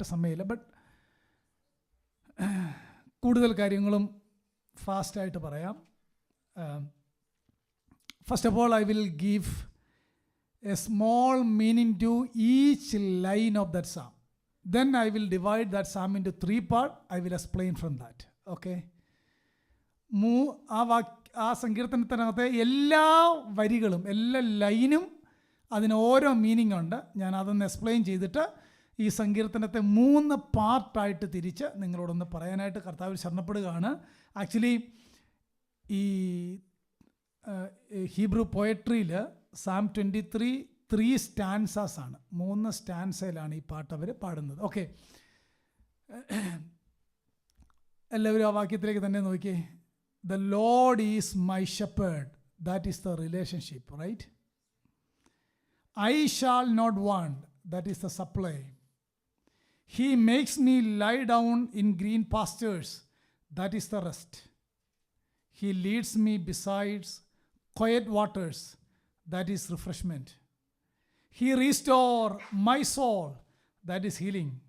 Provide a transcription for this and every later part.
പറയാനായിട്ട് സമയമില്ല. ബട്ട് കൂടുതൽ കാര്യങ്ങളും ഫാസ്റ്റായിട്ട് പറയാം. First of all I will give a small meaning to each line of that psalm then I will divide that psalm into three part I will explain from that okay മൂ ആ വാ ആ സങ്കീർത്തനത്തിനകത്തെ എല്ലാ വരികളും എല്ലാ ലൈനും അതിന് ഓരോ മീനിങ് ഉണ്ട്. ഞാൻ അതൊന്ന് എക്സ്പ്ലെയിൻ ചെയ്തിട്ട് ഈ സങ്കീർത്തനത്തെ മൂന്ന് പാർട്ടായിട്ട് തിരിച്ച് നിങ്ങളോടൊന്ന് പറയാനായിട്ട് കർത്താവിൽ ശരണപ്പെടുകയാണ്. ആക്ച്വലി ഈ Hebrew പോയട്രിയിൽ psalm twenty three three stanzas ആണ്. മൂന്ന് സ്റ്റാൻസയിലാണ് ഈ പാട്ട് അവർ പാടുന്നത്. ഓക്കെ എല്ലാവരും ആ വാക്യത്തിലേക്ക് തന്നെ നോക്കി the lord is my shepherd that is the relationship right I shall not want that is the supply He makes me lie down in green pastures. That is the rest. He leads me beside quiet waters. That is refreshment. He restores my soul. That is healing.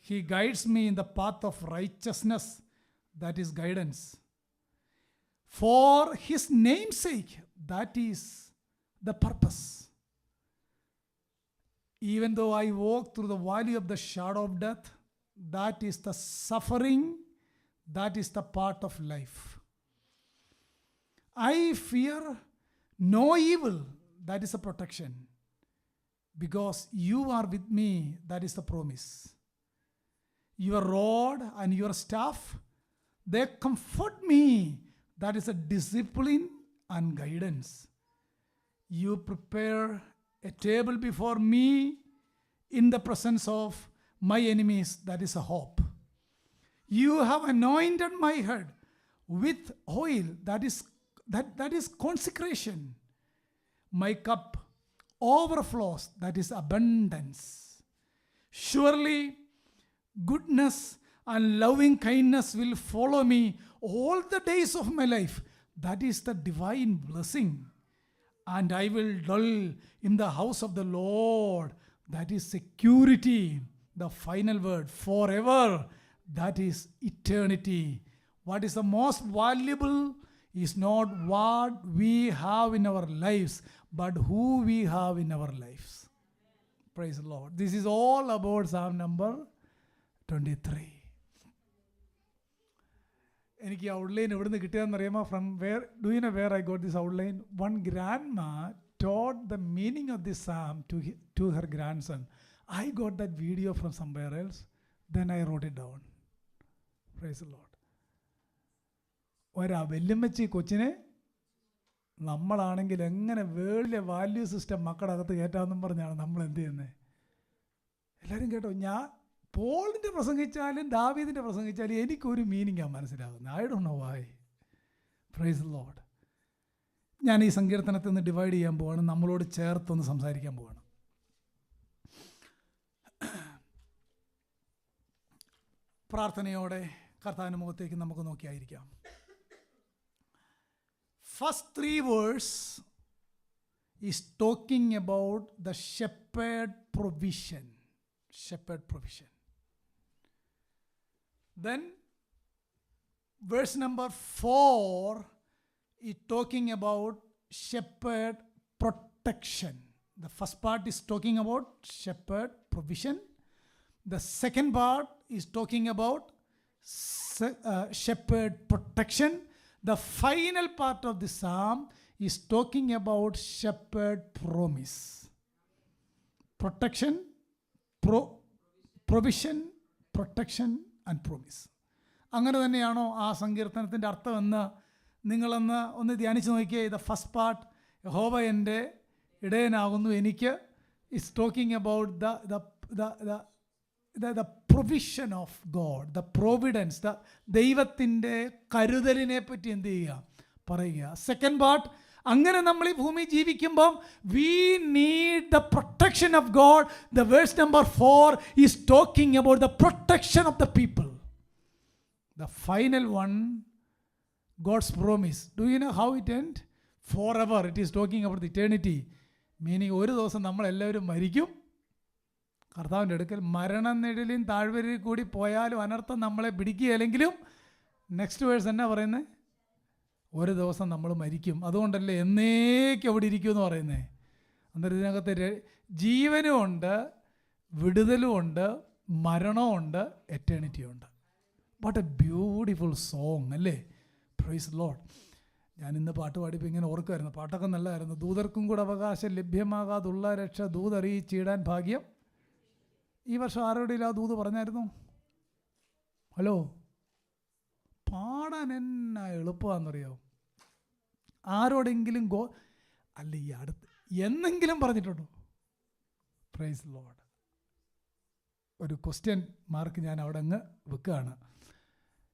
He guides me in the path of righteousness. That is guidance. For his name'sake; that is the purpose. Even though I walk through the valley of the shadow of death, that is the suffering, that is the part of life. I fear no evil, that is a protection. Because you are with me, that is the promise. Your rod and your staff, they comfort me. That is a discipline and guidance. You prepare a table before me in the presence of my enemies. That is a hope. You have anointed my head with oil. That is that, that is consecration. My cup overflows. That is abundance. Surely goodness and loving kindness will follow me all the days of my life. That is the divine blessing. And I will dwell in the house of the Lord. That is security. The final word forever. That is eternity. What is the most valuable is not what we have in our lives, but who we have in our lives. Praise the Lord. This is all about Psalm number 23. എനിക്ക് outline എവിടുന്ന് കിട്ടിയതെന്ന് അറിയാമോ from where do you know where I got this outline one grandma taught the meaning of this psalm to to her grandson I got that video from somewhere else then I wrote it down praise lord ഒരാ വെല്ലുമ്മച്ചി കൊച്ചിനെ നമ്മളാണെങ്കിൽ എങ്ങനെ വേൾഡിലെ value system മക്കളുടെ അകത്ത് കയറ്റാമെന്നും പറഞ്ഞാണ് നമ്മൾ എന്ത് ചെയ്യുന്നത് എല്ലാവരും കേട്ടോ ഞാൻ പോളിന്റെ പ്രസംഗിച്ചാലും ദാവീദിന്റെ പ്രസംഗിച്ചാലും എനിക്കൊരു മീനിങ്ങാണ് മനസ്സിലാകുന്നത്. I do know why praise lord ഞാൻ ഈ സങ്കീർത്തനത്തിൽ നിന്ന് ഡിവൈഡ് ചെയ്യാൻ പോവാണ്. നമ്മളോട് ചേർത്തൊന്ന് സംസാരിക്കാൻ പോവാണ്. പ്രാർത്ഥനയോടെ കർത്താവിന്റെ മുഖത്തേക്ക് നമുക്ക് നോക്കിയായിരിക്കാം. First three verse is talking about the shepherd provision shepherd provision. Then, verse number 4 is talking about shepherd protection. The first part is talking about shepherd provision. The second part is talking about uh, shepherd protection. The final part of the psalm is talking about shepherd promise. Protection, pro, provision, protection, and promise അങ്ങനെ തന്നെയാണോ ആ സങ്കീർത്തനത്തിന്റെ അർത്ഥമെന്ന് നിങ്ങളൊന്ന് ഒന്ന് ധ്യാനിച്ച് നോക്കിയേ. ഇത് first part യഹോവ എന്റെ ഇടയനാകുന്നു. എനിക്ക് is talking about the the the provision of God the providence the ദൈവത്തിന്റെ കരുതലിനെ പറ്റി എന്ത് ചെയ്യുക? പറയുക. സെക്കൻഡ് പാർട്ട് അങ്ങനെ നമ്മൾ ഈ ഭൂമി ജീവിക്കുമ്പം we need the protection of God the verse number four is talking about the protection of the people the final one God's promise do you know how it end forever it is talking about the eternity meaning ഒരു ദിവസം നമ്മളെല്ലാവരും മരിക്കും. കർത്താവിന്റെ അടുക്കൽ മരണനിഴലിയും താഴ്വരയിൽ കൂടി പോയാലും അനർത്ഥം നമ്മളെ പിടിക്കുകയല്ലെങ്കിലും നെക്സ്റ്റ് വേഴ്സ് എന്നാ പറയുന്നത്? ഒരു ദിവസം നമ്മൾ മരിക്കും. അതുകൊണ്ടല്ലേ എന്നേക്ക് അവിടെ ഇരിക്കും എന്ന് പറയുന്നത് അന്നേരം ഇതിനകത്ത് ജീവനും ഉണ്ട് വിടുതലും ഉണ്ട് മരണവും ഉണ്ട് എറ്റേണിറ്റിയും ഉണ്ട്. വാട്ട് എ ബ്യൂട്ടിഫുൾ സോങ് അല്ലേ? പ്രൈസ് ലോഡ് ഞാൻ ഇന്ന് പാട്ട് പാടിപ്പോൾ ഇങ്ങനെ ഓർക്കുമായിരുന്നു പാട്ടൊക്കെ നല്ലതായിരുന്നു. ദൂതർക്കും കൂടെ അവകാശം ലഭ്യമാകാതുള്ള രക്ഷ ദൂതറിയിച്ചിടാൻ ഭാഗ്യം. ഈ വർഷം ആരോടെയും ആ ദൂത് പറഞ്ഞായിരുന്നു? ഹലോ പാടാൻ എന്നാ എളുപ്പമാണെന്നറിയോ? ആരോടെങ്കിലും ഗോ അല്ല ഈ അടുത്ത് എന്നെങ്കിലും പറഞ്ഞിട്ടുണ്ടോ? പ്രൈസ് ലോഡ് ഒരു ക്വസ്റ്റ്യൻ മാർക്ക് ഞാൻ അവിടെ അങ്ങ് വെക്കുകയാണ്.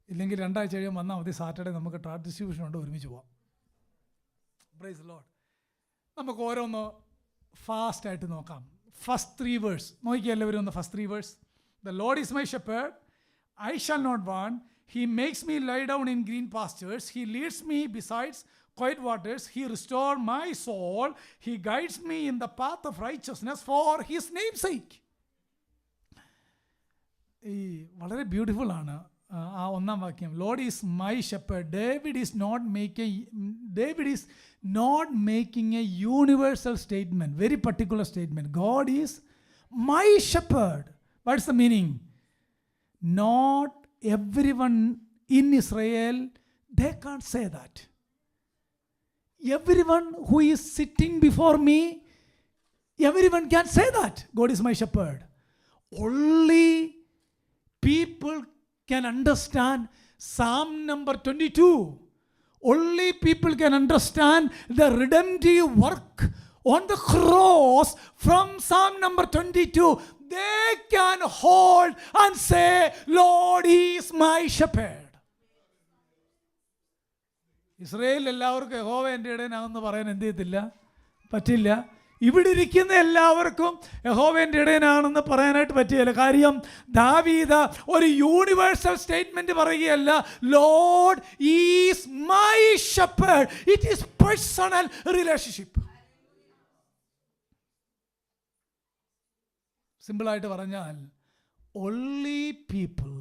ഇല്ലെങ്കിൽ രണ്ടാഴ്ച കഴിയുമ്പോൾ വന്നാൽ മതി. സാറ്റർഡേ നമുക്ക് ട്രാക്ക് ഡിസ്ട്രിബ്യൂഷൻ ഉണ്ട് ഒരുമിച്ച് പോവാം. പ്രൈസ് ലോഡ് നമുക്ക് ഓരോന്ന് ഫാസ്റ്റായിട്ട് നോക്കാം. ഫസ്റ്റ് ത്രീ വേഴ്സ് നോക്കിയാൽ എല്ലാവരും ഒന്ന് first three verse the lord is my shepherd I shall not want he makes me lie down in green pastures he leads me besides quiet waters. He restore my soul. He guides me in the path of righteousness for his name's sake ഈ വളരെ beautiful ആണ് ആ, ആ ഒന്നാം വാക്യം. Lord is my shepherd David is not make David is not making a universal statement very particular statement God is my shepherd what is the meaning not everyone in Israel, they can't say that. Everyone who is sitting before me, everyone can't say that God is my shepherd. Only people can understand Psalm number 22. Only people can understand the redemptive work on the cross from Psalm number 22. They can hold and say lord is my shepherd. ഇസ്രയേലിൽ എല്ലാവർക്കും യഹോവ എന്റെ ഇടയനാണെന്ന് പറയാൻ എന്ത് ചെയ്യത്തില്ല? പറ്റില്ല. ഇവിടെ ഇരിക്കുന്ന എല്ലാവർക്കും യഹോവേന്റെ ഇടയനാണെന്ന് പറയാനായിട്ട് പറ്റില്ല കാര്യം ദാവീദ ഒരു യൂണിവേഴ്സൽ സ്റ്റേറ്റ്മെന്റ് പറയുകയല്ല lord is my shepherd it is personal relationship സിമ്പിളായിട്ട് പറഞ്ഞാൽ only people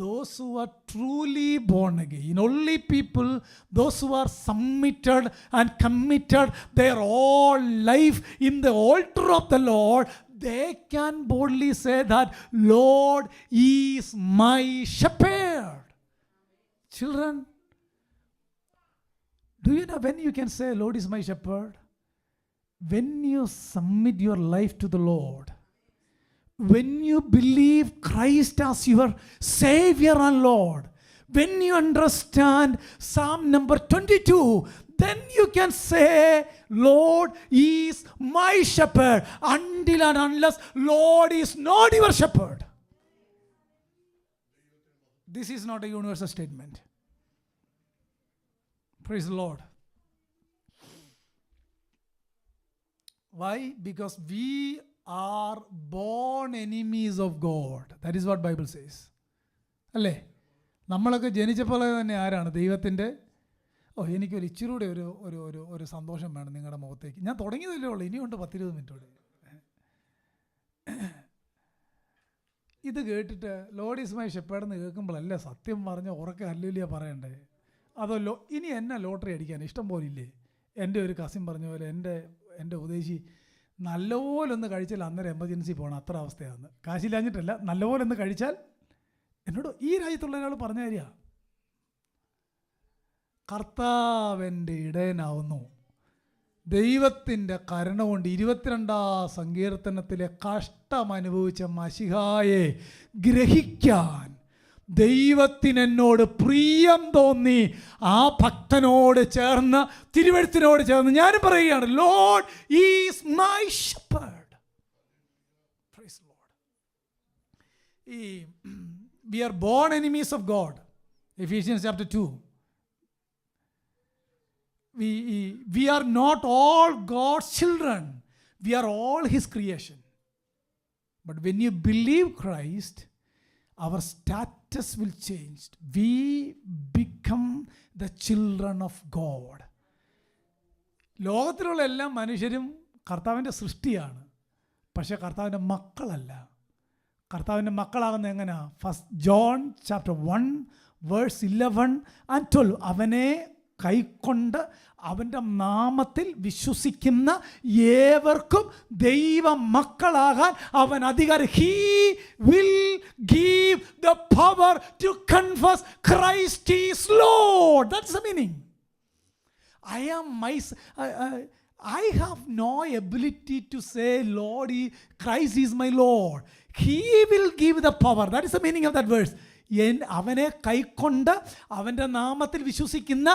those who are truly born again only people those who are submitted and committed their whole life in the altar of the lord they can boldly say that lord is my shepherd children do you know when you can say lord is my shepherd when you submit your life to the lord when you believe Christ as your Savior and Lord, when you understand Psalm number 22, then you can say, Lord is my shepherd until and unless Lord is not your shepherd. This is not a universal statement. Praise the Lord. Why? Because we are born enemies of God That is what Bible says അല്ലേ? നമ്മളൊക്കെ ജനിച്ചപ്പോൾ തന്നെ ആരാണ്? ദൈവത്തിന്റെ? ഓ എനിക്കൊരു ഇച്ചിരി കൂടെ ഒരു ഒരു ഒരു ഒരു സന്തോഷം വേണം നിങ്ങളുടെ മുഖത്തേക്ക്. ഞാൻ തുടങ്ങിയതല്ലേ ഉള്ളൂ. ഇനിയുണ്ട് പത്തിരുപത് മിനിറ്റ് കൂടെ. ഇത് കേട്ടിട്ട് ലോഡ് ഈസ് മൈ ഷെപ്പേടെന്ന് കേൾക്കുമ്പോഴല്ലേ സത്യം പറഞ്ഞ ഉറക്കെ അല്ലുലിയ പറയണ്ടേ? അതോ ലോ ഇനി എന്നെ ലോട്ടറി അടിക്കാൻ ഇഷ്ടം പോലെ ഇല്ലേ? എന്റെ ഒരു കസിൻ പറഞ്ഞ പോലെ എന്റെ എന്റെ ഉദ്ദേശി നല്ലപോലെ ഒന്ന് കഴിച്ചാൽ അന്നേരം എമർജൻസി പോകണം അത്ര അവസ്ഥയാണ് കാശില്ലാഞ്ഞിട്ടല്ല നല്ലപോലെ ഒന്ന് കഴിച്ചാൽ എന്നോട് ഈ രാജ്യത്തുള്ള ഒരാൾ പറഞ്ഞ കാര്യമാണ് കർത്താവന്റെ ഇടയനാവുന്നു. ദൈവത്തിന്റെ കരുണ കൊണ്ട് ഇരുപത്തിരണ്ടാം സങ്കീർത്തനത്തിലെ കഷ്ടം അനുഭവിച്ച മഷിഹായെ ഗ്രഹിക്കാൻ ദൈവത്തിന് എന്നോട് പ്രിയം തോന്നി ആ ഭക്തനോട് ചേർന്ന് തിരുവഴുത്തിനോട് ചേർന്ന് ഞാൻ പറയുകയാണ് ലോഡ് ഈസ് മൈ ഷപ്പേഡ് ഈ we are born enemies of God Ephesians chapter two we we are not all God's we are all his creation but when you believe Christ, our status will change we become the children of God ലോകത്തിലുള്ള എല്ലാ മനുഷ്യരും കർത്താവിന്റെ സൃഷ്ടിയാണ്. പക്ഷേ കർത്താവിന്റെ മക്കളല്ല. കർത്താവിന്റെ മക്കളാകുന്ന എങ്ങനെയാണ് first John chapter one verse eleven and twelve അവനെ കൈക്കൊണ്ട് അവന്റെ നാമത്തിൽ വിശ്വസിക്കുന്ന ഏവർക്കും ദൈവ മക്കളാകാൻ അവൻ അധികാരം he will give the power to confess Christ is lord that's the meaning. I, I, I have no ability to say, Lord, he, Christ is my Lord. He will give the power. That is the meaning of that verse. എൻ അവനെ കൈക്കൊണ്ട് അവന്റെ നാമത്തിൽ വിശ്വസിക്കുന്ന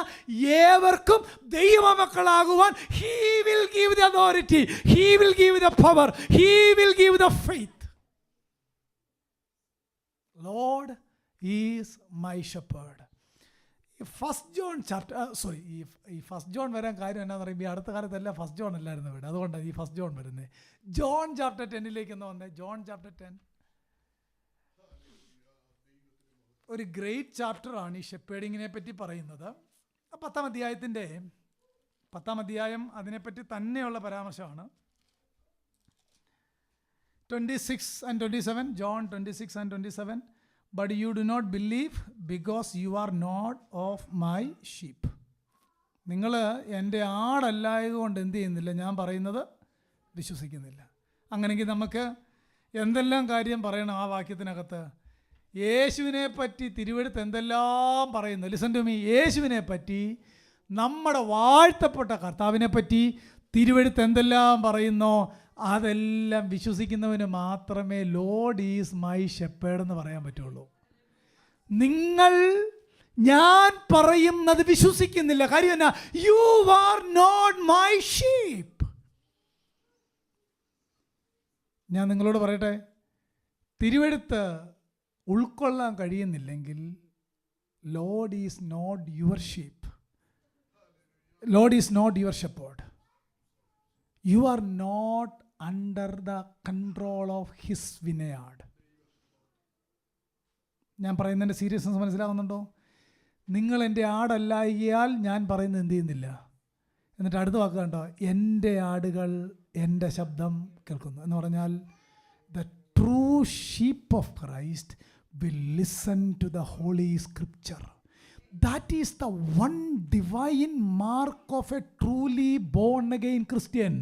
ഏവർക്കും ദൈവമക്കളാകുവാൻ he will give the authority he will give the power he will give the faith lord is my shepherd first John chapter sorry ഈ ഈ first John വരാൻ കാര്യം എന്നാന്ന് പറയുമ്പോൾ ഈ അടുത്ത കാലത്തെല്ലാം ഫസ്റ്റ് ജോൺ അല്ലായിരുന്നു വീട് അതുകൊണ്ടാണ് ഈ ഫസ്റ്റ് ജോൺ വരുന്നത് ജോൺ ചാപ്റ്റർ ടെന്നിലേക്ക് ഒന്ന് വന്നേ ജോൺ ചാപ്റ്റർ ടെൻ ഒരു ഗ്രേറ്റ് ചാപ്റ്ററാണ് ഈ ഷെപ്പേഡിങ്ങിനെ പറ്റി പറയുന്നത്. പത്താം അധ്യായത്തിന്റെ പത്താം അധ്യായം അതിനെപ്പറ്റി തന്നെയുള്ള പരാമർശമാണ്. Twenty six and twenty seven John twenty six and twenty seven but you do not believe because you are not of my sheep നിങ്ങൾ എന്റെ ആടല്ലായതുകൊണ്ട് എന്ത് ചെയ്യുന്നില്ല? ഞാൻ പറയുന്നത് വിശ്വസിക്കുന്നില്ല. അങ്ങനെയെങ്കിൽ നമുക്ക് എന്തെല്ലാം കാര്യം പറയണം ആ വാക്യത്തിനകത്ത്? യേശുവിനെ പറ്റി തിരുവെടുത്ത് എന്തെല്ലാം പറയുന്നു? ലിസൺ ടു മീ യേശുവിനെ പറ്റി നമ്മുടെ വാഴ്ത്തപ്പെട്ട കർത്താവിനെ പറ്റി തിരുവെടുത്ത് എന്തെല്ലാം പറയുന്നോ? അതെല്ലാം വിശ്വസിക്കുന്നവന് മാത്രമേ ലോഡ് ഈസ് മൈ ഷെപ്പേഡ് എന്ന് പറയാൻ പറ്റുള്ളൂ. നിങ്ങൾ ഞാൻ പറയുന്നത് വിശ്വസിക്കുന്നില്ല. കാര്യം എന്നാ? You are not my sheep ഞാൻ നിങ്ങളോട് പറയട്ടെ? തിരുവെടുത്ത് ഉൾക്കൊള്ളാൻ കഴിയുന്നില്ലെങ്കിൽ lord is not your sheep. Lord is not your shepherd you are not under the control of his vineyard ഞാൻ പറയുന്നതിന്റെ സീരിയസ്നെസ് മനസ്സിലാകുന്നുണ്ടോ? നിങ്ങൾ എന്റെ ആടല്ലായികയാൽ ഞാൻ പറയുന്നത് എന്ത് ചെയ്യുന്നില്ല. എന്നിട്ട് അടുത്ത വാക്ക് കണ്ടോ? എന്റെ ആടുകൾ എന്റെ ശബ്ദം കേൾക്കുന്നു. എന്ന് പറഞ്ഞാൽ the true sheep of Christ listen to the holy scripture that is the one divine mark of a truly born again Christian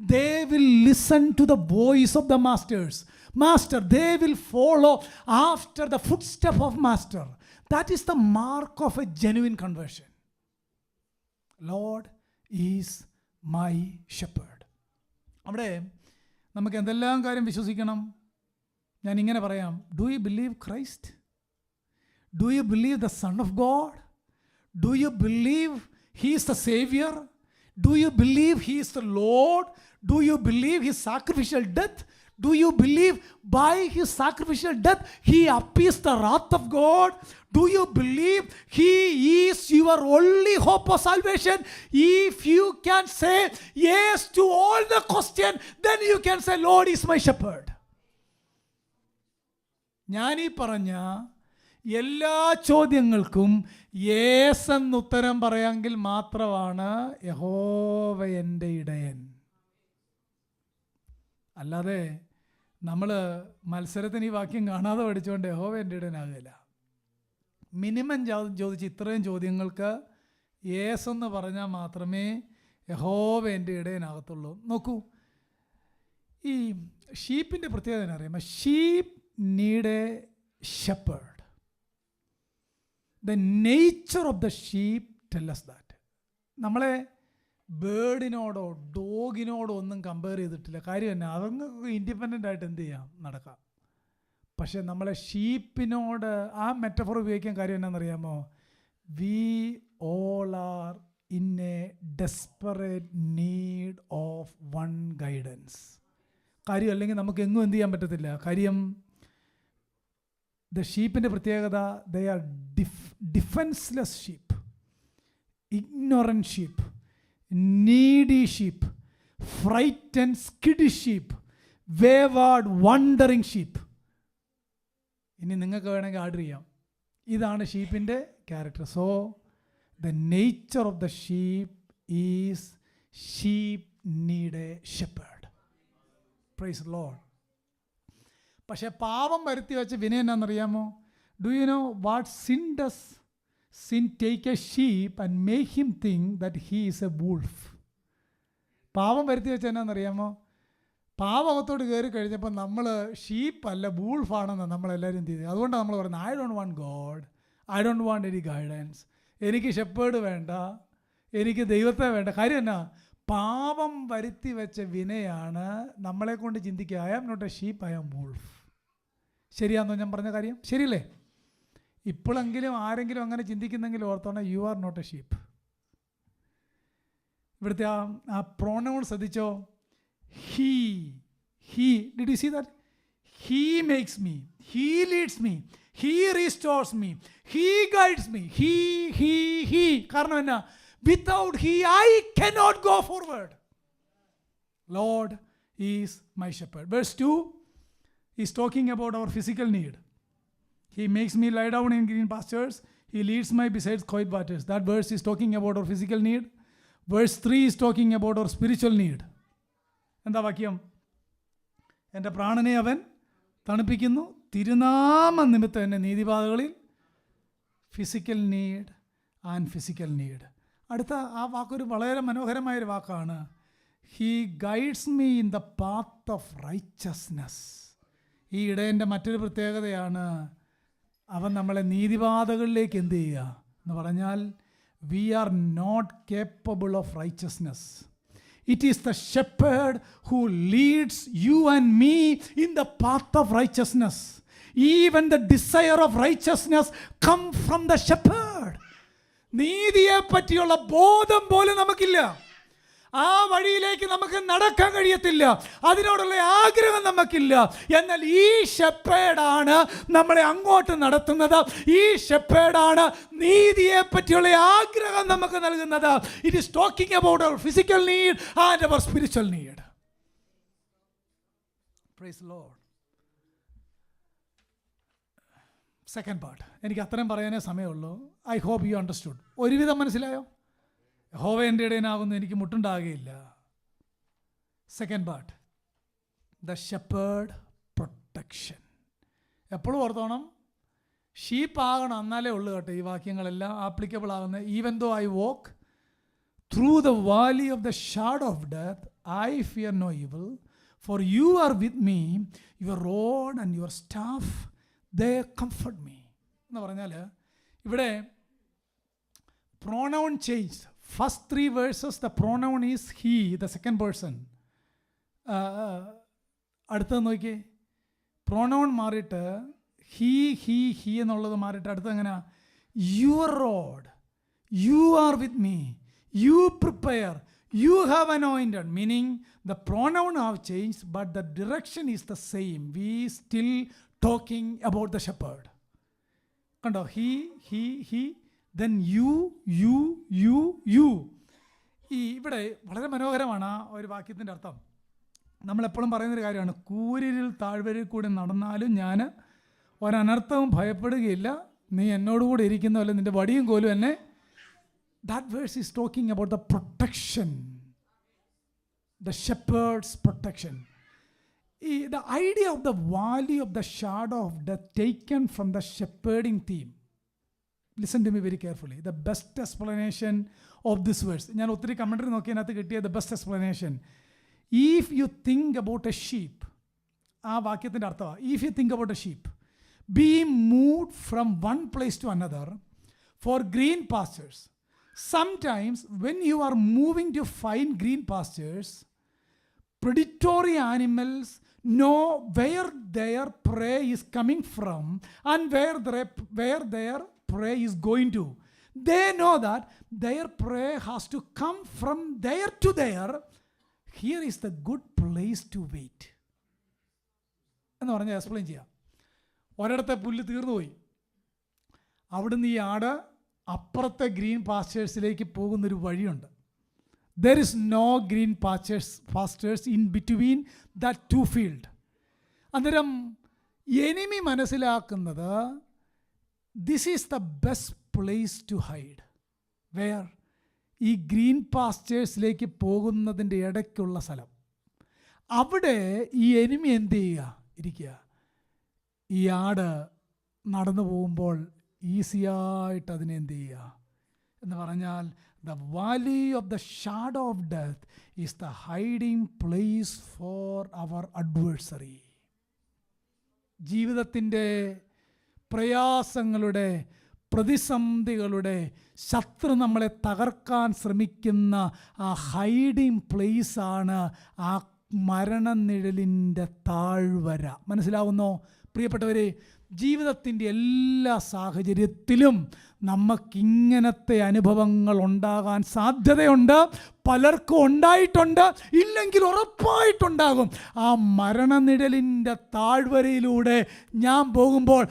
they will listen to the voice of the masters master they will follow after the footstep of master that is the mark of a genuine conversion lord is my shepherd അവിടെ നമുക്ക് എന്തെല്ലാം കാര്യം വിശ്വസിക്കണം? ഞാൻ ഇങ്ങനെ പറയാം do you believe Christ do you believe the son of God do you believe he is the saviour do you believe he is the lord do you believe his sacrificial death Do you believe by his sacrificial death he appeased the wrath of God? Do you believe he is your only hope of salvation? If you can say yes to all the question, then you can say, Lord is my shepherd. ഈ പറഞ്ഞ എല്ലാ ചോദ്യങ്ങൾക്കും yes എന്നുത്തരം പറയാമെങ്കിൽ മാത്രമാണ് യഹോവ എന്റെ ഇടയൻ. അല്ലാതെ നമ്മൾ മത്സരത്തിന് ഈ വാക്യം കാണാതെ പഠിച്ചുകൊണ്ട് യഹോവ എന്റെ ഇടനാകില്ല മിനിമം ചോദിച്ച് ഇത്രയും ചോദ്യങ്ങൾക്ക് യേസ് എന്ന് പറഞ്ഞാൽ മാത്രമേ യഹോവ എന്റെ ഇടയനാകത്തുള്ളൂ. നോക്കൂ ഈ ഷീപ്പിന്റെ പ്രത്യേകത അറിയാമോ sheep need shepherd. The nature of the sheep tell us that. നമ്മളെ ബേർഡിനോടോ ഡോഗിനോടോ ഒന്നും കമ്പയർ ചെയ്തിട്ടില്ല. കാര്യം തന്നെ അതങ്ങ് ഇൻഡിപെൻഡന്റ് ആയിട്ട് എന്ത് ചെയ്യാം? നടക്കാം. പക്ഷേ നമ്മളെ ഷീപ്പിനോട് ആ മെറ്റഫോർ ഉപയോഗിക്കാൻ കാര്യം എന്നാണെന്നറിയാമോ we all are in a desperate need of one guidance കാര്യം അല്ലെങ്കിൽ നമുക്ക് എങ്ങും എന്ത് ചെയ്യാൻ പറ്റത്തില്ല. കാര്യം ദ ഷീപ്പിന്റെ പ്രത്യേകത they are def defenceless sheep ignorant sheep needy sheep fright and scared sheep wayward wandering sheep ഇനി നിങ്ങൾക്ക് വേണമെങ്കിൽ ആർഡർ ചെയ്യാം. ഇതാണ് ഷീപ്പിന്റെ character so the nature of the sheep is sheep need a shepherd praise lord പക്ഷേ പാപം വരുത്തി വെച്ച വിനയം എന്നാണെന്നറിയാമോ do you know what sin does sin take a sheep and make him think that he is a wolf പാപം വരുത്തി വെച്ച എന്നാണെന്നറിയാമോ പാപകത്തോട് കയറി കഴിഞ്ഞപ്പോൾ നമ്മൾ ഷീപ്പ് അല്ല വൂൾഫാണെന്ന് നമ്മളെല്ലാവരും എന്ത് ചെയ്തു? അതുകൊണ്ടാണ് നമ്മൾ പറയുന്നത് I don't want God I don't want any guidance എനിക്ക് ഷെപ്പേഡ് വേണ്ട. എനിക്ക് ദൈവത്തെ വേണ്ട. കാര്യം എന്നാ? പാപം വരുത്തി വെച്ച വിനയാണ് നമ്മളെ കൊണ്ട് ചിന്തിക്കുക I am not a sheep I am wolf ശരിയാണെന്നോ ഞാൻ പറഞ്ഞ കാര്യം? ശരിയല്ലേ? ഇപ്പോഴെങ്കിലും ആരെങ്കിലും അങ്ങനെ ചിന്തിക്കുന്നെങ്കിൽ ഓർത്തോണം you are not a sheep ഇവിടുത്തെ ആ ആ പ്രോണൗൺ ശ്രദ്ധിച്ചോ? He he did you see that he makes me he leads me he restores me he guides me he he he കാരണം എന്നാ? Without he I cannot go forward lord is my shepherd verse two is talking about our physical need. He makes me lie down in green pastures. He leads my besides quiet waters. That verse is talking about our physical need. Verse 3 is talking about our spiritual need. എന്താ വാക്യം എന്റെ പ്രാണനെ അവൻ തണുപ്പിക്കുന്നു തിരുനാമ നിമിത്തം എന്നെ നീതിപാതകളിൽ physical need and physical need അടുത്ത ആ വാക്കൊരു വളരെ മനോഹരമായൊരു വാക്കാണ് he guides me in the path of righteousness ഈ ഇടയന്റെ മറ്റൊരു പ്രത്യേകതയാണ് അവൻ നമ്മളെ നീതിപാതകളിലേക്ക് എന്ത് ചെയ്യുക എന്ന് പറഞ്ഞാൽ we are not capable of righteousness it is the shepherd who leads you and me in the path of righteousness even the desire of righteousness come from the shepherd നീതിയെ പറ്റിയുള്ള ബോധം പോലും നമുക്കില്ല. ആ വഴിയിലേക്ക് നമുക്ക് നടക്കാൻ കഴിയത്തില്ല. അതിനോടുള്ള ആഗ്രഹം നമുക്കില്ല. എന്നാൽ ഈ ഷെപ്പേഡാണ് നമ്മളെ അങ്ങോട്ട് നടത്തുന്നത്. ഈ ഷെപ്പേഡാണ് നീതിയെ പറ്റിയുള്ള ആഗ്രഹം നമുക്ക് നൽകുന്നത്. It is talking about our physical need and our spiritual need second part എനിക്ക് അത്രയും പറയാനേ സമയമുള്ളൂ. ഐ ഹോപ്പ് യു അണ്ടർസ്റ്റുഡ് ഒരുവിധം മനസ്സിലായോ? ഹോവ എന്റെ ഇടയനാകുന്നു എനിക്ക് മുട്ടുണ്ടാകുകയില്ല second part the shepherd protection എപ്പോഴും ഓർത്തോണം ഷീപ്പ് ആകണം എന്നാലേ ഉള്ളൂ കേട്ടോ ഈ വാക്യങ്ങളെല്ലാം ആപ്ലിക്കബിൾ ആകുന്ന. Even though I walk through the valley of the shadow of death I fear no evil for you are with me your rod and your staff the comfort me എന്ന് പറഞ്ഞാൽ ഇവിടെ pronoun changed. First three verses, the pronoun is he, the second person. അടുത്തത് നോക്കിയേ. Pronoun മാറിയിട്ട് he he he എന്നുള്ളത് മാറിയിട്ട് അടുത്ത് എങ്ങനെ your rod you are with me you prepare you have anointed meaning the pronoun have change but the direction is the same we still talking about the shepherd കണ്ടോ? He he he then you you you you ഈ ഇവിടെ വളരെ മനോഹരമാണ് ആ ഒരു വാക്യത്തിന്റെ അർത്ഥം. നമ്മളെപ്പോഴും പറയുന്നൊരു കാര്യമാണ് കൂരിരിൽ താഴ്വരയിൽ കൂടി നടന്നാലും ഞാൻ ഒരനർത്ഥവും ഭയപ്പെടുകയില്ല. നീ എന്നോടുകൂടി പോലെ നിന്റെ വടിയും കോലും എന്നെ. That verse is talking about the protection the shepherd's protection ഈ the idea of the valley of the shadow of the taken from the shepherding theme listen to me very carefully the best explanation of this verse ഞാൻ ഒത്തിരി commentary നോക്കിയതിനകത്ത് കിട്ടിയ the best explanation if you think about a sheep ആ വാക്യത്തിന്റെ അർത്ഥമാണ് if you think about a sheep be moved from one place to another for green pastures sometimes when you are moving to fine green pastures predatory animals know where their prey is coming from and where their, where their prey is going to. They know that their prey has to come from there to there. Here is the good place to wait. എന്ന് പറഞ്ഞാൽ explain ചെയ്യാം ഒരിടത്തെ പുല്ല് തീർന്നുപോയി അവിടുന്ന് ഈ ആട് അപ്പുറത്തെ green പാസ്റ്റേഴ്സിലേക്ക് പോകുന്നൊരു വഴിയുണ്ട് there is no green pastures pastures in between the two field അന്നേരം എനിമി മനസ്സിലാക്കുന്നത് this is the best place to hide where ഈ ഗ്രീൻ പാസ്റ്റേഴ്സിലേക്ക് പോകുന്നതിന്റെ ഇടയ്ക്കുള്ള സ്ഥലം. അവിടെ ഈ എനിമി എന്ത് ചെയ്യുക? ഇരിക്കുക. ഈ ആട് നടന്നു പോകുമ്പോൾ ഈസിയായിട്ട് അതിനെ എന്ത് ചെയ്യുക? എന്ന് പറഞ്ഞാൽ the valley of the shadow of death is the hiding place for our adversary ജീവിതത്തിന്റെ പ്രയാസങ്ങളുടെ പ്രതിസന്ധികളുടെ ശത്രു നമ്മളെ തകർക്കാൻ ശ്രമിക്കുന്ന ആ ഹൈഡിങ് പ്ലേസാണ് ആ മരണനിഴലിന്റെ താഴ്വര. മനസ്സിലാവുന്നോ? പ്രിയപ്പെട്ടവരെ ജീവിതത്തിന്റെ എല്ലാ സാഹചര്യത്തിലും നമുക്കിങ്ങനത്തെ അനുഭവങ്ങൾ ഉണ്ടാകാൻ സാധ്യതയുണ്ട്. പലർക്കും ഉണ്ടായിട്ടുണ്ട് ഇല്ലെങ്കിൽ ഉറപ്പായിട്ടുണ്ടാകും. ആ മരണനിഴലിന്റെ താഴ്വരയിലൂടെ ഞാൻ പോകുമ്പോൾ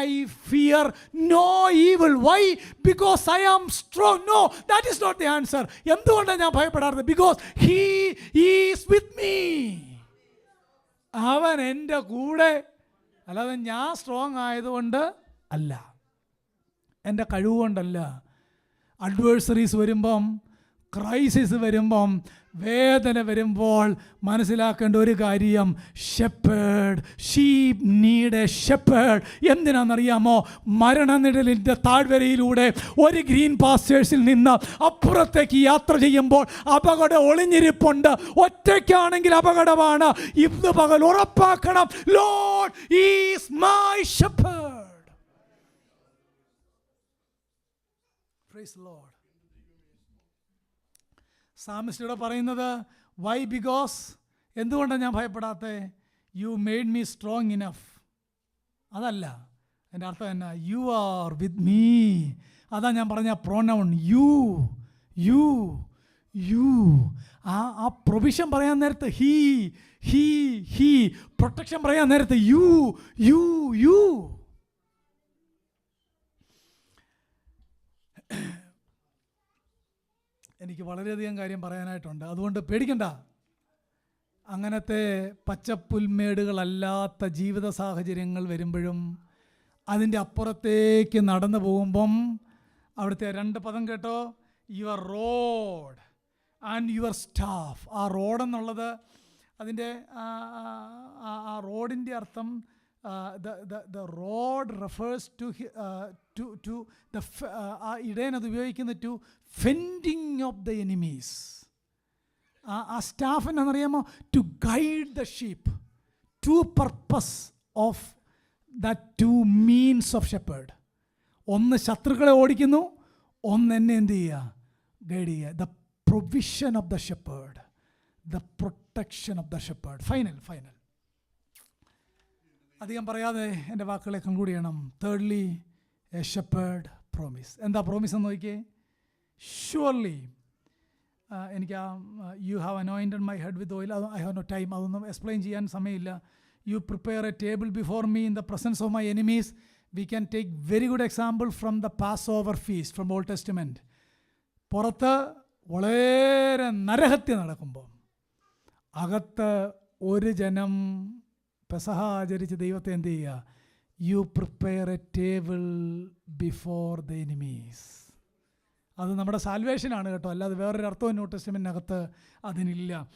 I fear no evil why because I am strong no that is not the answer എന്തുകൊണ്ടാണ് ഞാൻ ഭയപ്പെടാറുള്ളത്? Because he is with me അവൻ എന്റെ കൂടെ അല്ലാതെ ഞാൻ സ്ട്രോങ് ആയതുകൊണ്ട് അല്ല. എന്റെ കഴിവുകൊണ്ടല്ല. അഡ്വേഴ്സറീസ് വരുമ്പം ക്രൈസിസ് വരുമ്പം വേദന വരുമ്പോൾ മനസ്സിലാക്കേണ്ട ഒരു കാര്യം shepherd sheep need a shepherd എന്തിനാണെന്നറിയാമോ? മരണനിഴലിന്റെ താഴ്വരയിലൂടെ ഒരു ഗ്രീൻ പാസ്റ്റേഴ്സിൽ നിന്ന് അപ്പുറത്തേക്ക് യാത്ര ചെയ്യുമ്പോൾ അപകടം ഒളിഞ്ഞിരിപ്പുണ്ട്. ഒറ്റയ്ക്കാണെങ്കിൽ അപകടമാണ്. ഇന്ന് പകൽ ഉറപ്പാക്കണം. Lord is my shepherd Lord സാമിസ്റ്റിയുടെ പറയുന്നത് വൈ ബിക്കോസ് എന്തുകൊണ്ടാണ് ഞാൻ ഭയപ്പെടാത്തത് you made me strong enough അതല്ല എന്റെ അർത്ഥം എന്നാ യു ആർ വിത്ത് മീ അതാ ഞാൻ പറഞ്ഞ പ്രോനൗൺ യു യു യു ആ ആ പ്രൊവിഷൻ പറയാൻ നേരത്ത് ഹീ ഹീ ഹീ പ്രൊട്ടക്ഷൻ പറയാൻ നേരത്ത് യു യു യു എനിക്ക് വളരെയധികം കാര്യം പറയാനായിട്ടുണ്ട്. അതുകൊണ്ട് പേടിക്കണ്ട. അങ്ങനത്തെ പച്ചപ്പുൽമേടുകളല്ലാത്ത ജീവിത സാഹചര്യങ്ങൾ വരുമ്പോഴും അതിന്റെ അപ്പുറത്തേക്ക് നടന്നു പോകുമ്പം അവിടുത്തെ രണ്ട് പദം കേട്ടോ your rod and your staff. ആ റോഡ് എന്നുള്ളത് അതിന്റെ ആ റോഡിന്റെ അർത്ഥം the rod refers to to to the ആ ഇടയൻ അത് ഉപയോഗിക്കുന്ന to fending of the enemies ആ ആ സ്റ്റാഫ് എന്നറിയാമോ to guide the sheep two purpose of the two means of shepherd ഒന്ന് ശത്രുക്കളെ ഓടിക്കുന്നു ഒന്ന് എന്നെ എന്ത് ചെയ്യുക? ഗൈഡ് ചെയ്യുക. The provision of the shepherd the protection of the shepherd final final അധികം പറയാതെ എന്റെ വാക്കുകളെ കൺക്ലൂഡ് ചെയ്യണം. തേർഡ്ലി എ ഷെപ്പേഡ് പ്രോമിസ് എന്താ പ്രോമിസ് എന്ന് നോക്കിയേ? ഷുവർലി എനിക്ക് ആ you have anointed my head with oil അത് ഐ ഹാവ് നോ ടൈം അതൊന്നും എക്സ്പ്ലെയിൻ ചെയ്യാൻ സമയമില്ല. You prepare a table before me in the presence of my enemies we can take very good example from the Passover feast from old testament പുറത്ത് വളരെ നരഹത്യ നടക്കുമ്പോൾ അകത്ത് ഒരു ജനം പെസഹ ആചരിച്ച് ദൈവത്തെ എന്ത് ചെയ്യുക? You prepare a table before the enemies അത് നമ്മുടെ സാൽവേഷനാണ് കേട്ടോ. അല്ലാതെ വേറൊരു അർത്ഥവും ന്യൂ അതിനില്ല.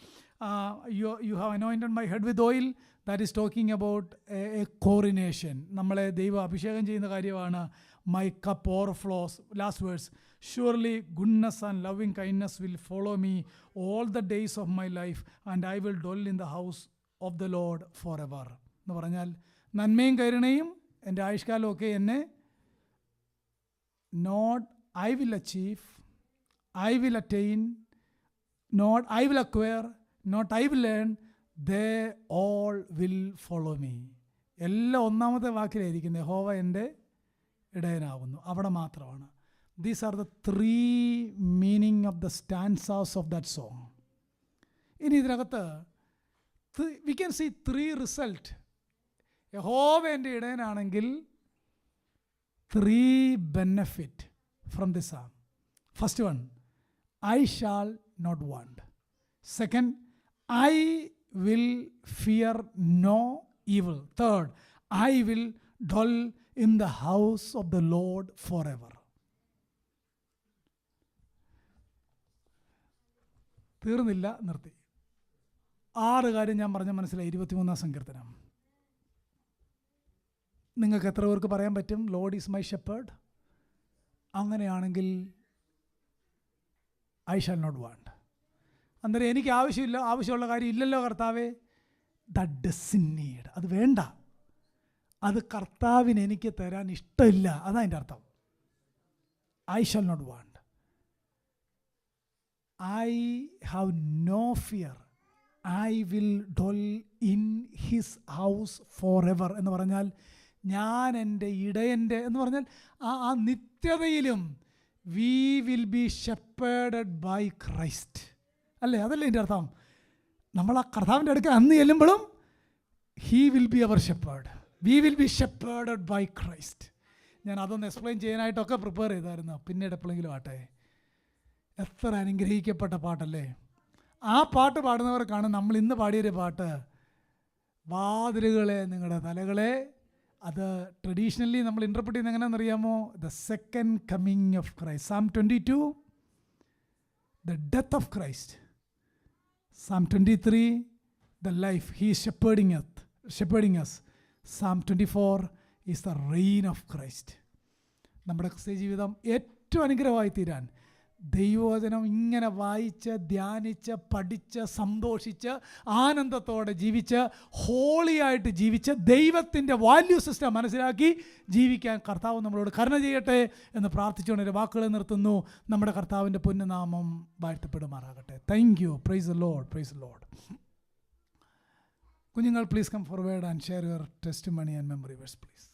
You you have anointed my head with oil that is talking about a coronation നമ്മളെ ദൈവം അഭിഷേകം ചെയ്യുന്ന കാര്യമാണ്. My cup overflows last words surely goodness and loving kindness will follow me all the days of my life and I will dwell in the house of the Lord for ever എന്ന് പറഞ്ഞാൽ നന്മയും കരുണയും എന്റെ ആയുഷ്കാലമൊക്കെ എന്നെ not I will achieve I will attain not I will acquire not I will learn they all will follow me എല്ലാം ഒന്നാമത്തെ വാക്കിലായിരിക്കുന്നത് ഹോവ എന്റെ ഇടയനാകുന്നു. അവിടെ മാത്രമാണ്. These are the three meaning of the stanzas of that song ഇനി ഇതിനകത്ത് we can see three result Jehovah എന്റെ ഇടയനാണെങ്കിൽ three benefit from this um first one I shall not want second I will fear no evil third I will dwell in the house of the Lord for ever തീർന്നില്ല നിർത്തി. ആറ് കാര്യം ഞാൻ പറഞ്ഞ മനസ്സിലായി. ഇരുപത്തിമൂന്നാം സങ്കീർത്തനം. നിങ്ങൾക്ക് എത്ര പേർക്ക് പറയാൻ പറ്റും? ലോഡ് ഈസ് മൈ ഷെപ്പേർഡ് അങ്ങനെയാണെങ്കിൽ ഐ ഷാൽ നോട്ട് വാണ്ട് അന്നേരം എനിക്ക് ആവശ്യമില്ല ആവശ്യമുള്ള കാര്യം ഇല്ലല്ലോ കർത്താവേ. ഡസ് നീഡ് അത് വേണ്ട. അത് കർത്താവിന് എനിക്ക് തരാൻ ഇഷ്ടമില്ല. അതാണ് എന്റെ അർത്ഥം. I shall not want I have no fear I will dwell in his house for ever എന്ന് പറഞ്ഞാൽ ഞാൻ എന്റെ ഇടയന്റെ എന്ന് പറഞ്ഞാൽ ആ ആ നിത്യതയിലും we will be shepherded by Christ അല്ലേ? അതല്ലേ എന്റെ അർത്ഥം? നമ്മൾ ആ കർത്താവിന്റെ അടുക്ക അന്ന് ചെല്ലുമ്പോഴും he will be our shepherd we will be shepherded by Christ ഞാൻ അതൊന്ന് എക്സ്പ്ലെയിൻ ചെയ്യാനായിട്ടൊക്കെ പ്രിപ്പയർ ചെയ്തായിരുന്നു. പിന്നീട് എപ്പോഴെങ്കിലും ആട്ടെ. എത്ര അനുഗ്രഹിക്കപ്പെട്ട പാട്ടല്ലേ? ആ പാട്ട് പാടുന്നവർക്കാണ് നമ്മൾ ഇന്ന് പാടിയൊരു പാട്ട്. വാതിലുകളെ നിങ്ങളുടെ തലകളെ അത് ട്രഡീഷണലി നമ്മൾ ഇന്റർപ്രറ്റ് ചെയ്യുന്നത് എങ്ങനെയാണെന്നറിയാമോ the second coming of Christ Psalm twenty two the death of Christ Psalm twenty three the life he shepherding എത്ത് shepherding S Psalm twenty four is the reign of Christ നമ്മുടെ ക്രിസ്ത്യ ജീവിതം ഏറ്റവും അനുഗ്രഹമായി തീരാൻ ദൈവവചനം ഇങ്ങനെ വായിച്ച് ധ്യാനിച്ച് പഠിച്ച് സന്തോഷിച്ച് ആനന്ദത്തോടെ ജീവിച്ച് ഹോളിയായിട്ട് ജീവിച്ച് ദൈവത്തിന്റെ വാല്യൂ സിസ്റ്റം മനസ്സിലാക്കി ജീവിക്കാൻ കർത്താവ് നമ്മളോട് കരുണ ചെയ്യട്ടെ എന്ന് പ്രാർത്ഥിച്ചുകൊണ്ട് എന്റെ വാക്കുകൾ നിർത്തുന്നു. നമ്മുടെ കർത്താവിന്റെ പുന്നനാമം വാഴ്ത്തപ്പെടുമാറാകട്ടെ. Thank you praise Lord praise Lord കുഞ്ഞുങ്ങൾ please come forward and share your testimony and memory verse please